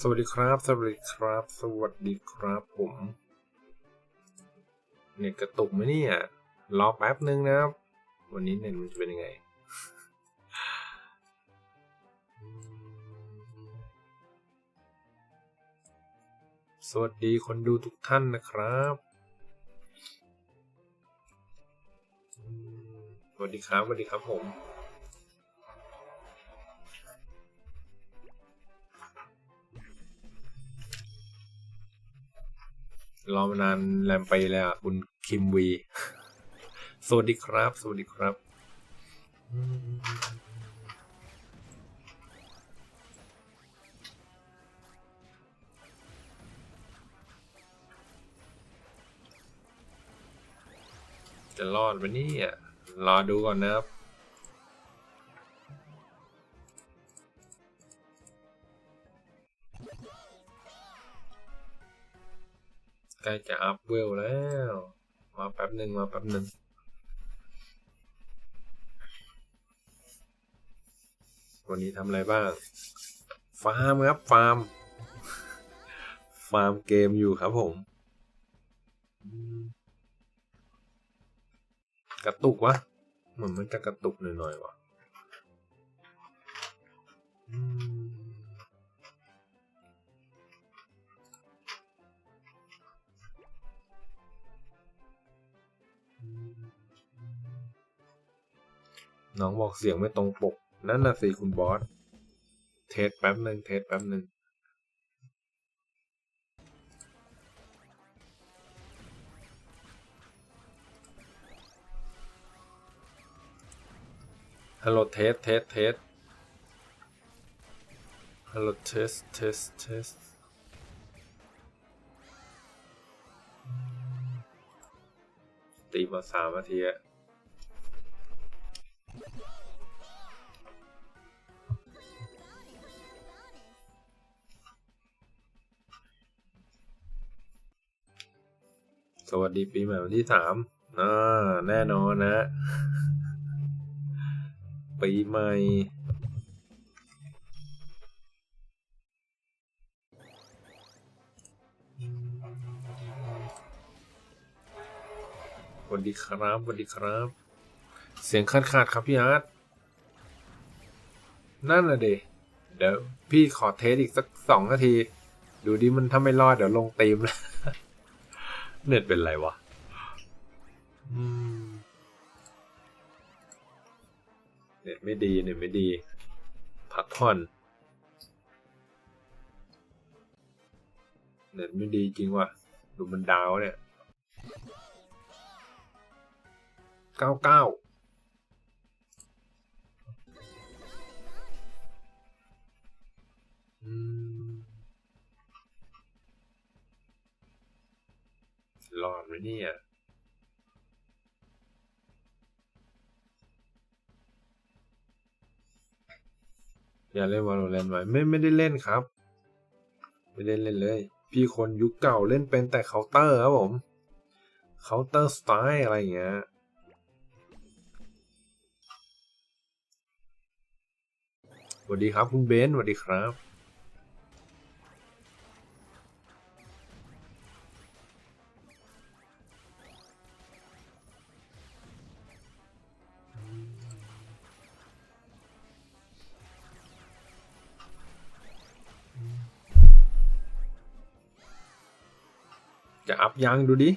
สวัสดีครับ สวัสดีครับ สวัสดีครับผมเน็ตกระตุกไหมเนี่ยรอแป๊บนึงนะครับ วันนี้เน็ตมันจะเป็นยังไง สวัสดีคนดูทุกท่านนะครับ สวัสดีครับ สวัสดีครับผม รอมานานแรมไปแล้วคุณคิมวี สวัสดีครับ สวัสดีครับ จะรอดไหมเนี่ยรอดูก่อนนะครับ ใกล้จะอัพเวลแล้ว มาแป๊บหนึ่งมาแป๊บหนึ่งวันนี้ทำอะไรบ้าง ฟาร์มครับ ฟาร์ม ฟาร์มเกมอยู่ครับผม กระตุกวะ เหมือนมันจะกระตุกหน่อยๆวะ น้องบอกเสียงไม่ตรงปก นั่นน่ะสิคุณบอส เทสแป๊บหนึ่งเทสแป๊บหนึ่งฮัลโหลเทสเทสเทสฮัลโหลเทสเทสเทสตีมาสามนาทีอะ สวัสดีปีใหม่วันที่สามอ่าแน่นอนนะ ปีใหม่สวัสดีครับสวัสดีครับ เสียงขาดขาดๆครับพี่อาร์ตนั่นน่ะเดเดี๋ยวพี่ขอเทสอีกสักสองนาที ดูดิมันถ้าไม่รอดเดี๋ยวลงตีมแล้วเน็ตเป็นไรวะเน็ตไม่ดีเน็ตไม่ดี พักผ่อน เน็ตไม่ดีจริงว่ะ ดูมันดาวเนี่ยเก้าเก้า มเนี่ยอย่าเล่นวาโลแรนต์ไว้ไม่ไม่ได้เล่นครับ ไม่ได้เล่นเลย พี่คนยุคเก่าเล่นเป็นแต่เคาน์เตอร์ครับผมเคาน์เตอร์สไตล์อะไรอย่างเงี้ยสวัสดีครับคุณเบนสวัสดีครับ จะอัพยังดูดิ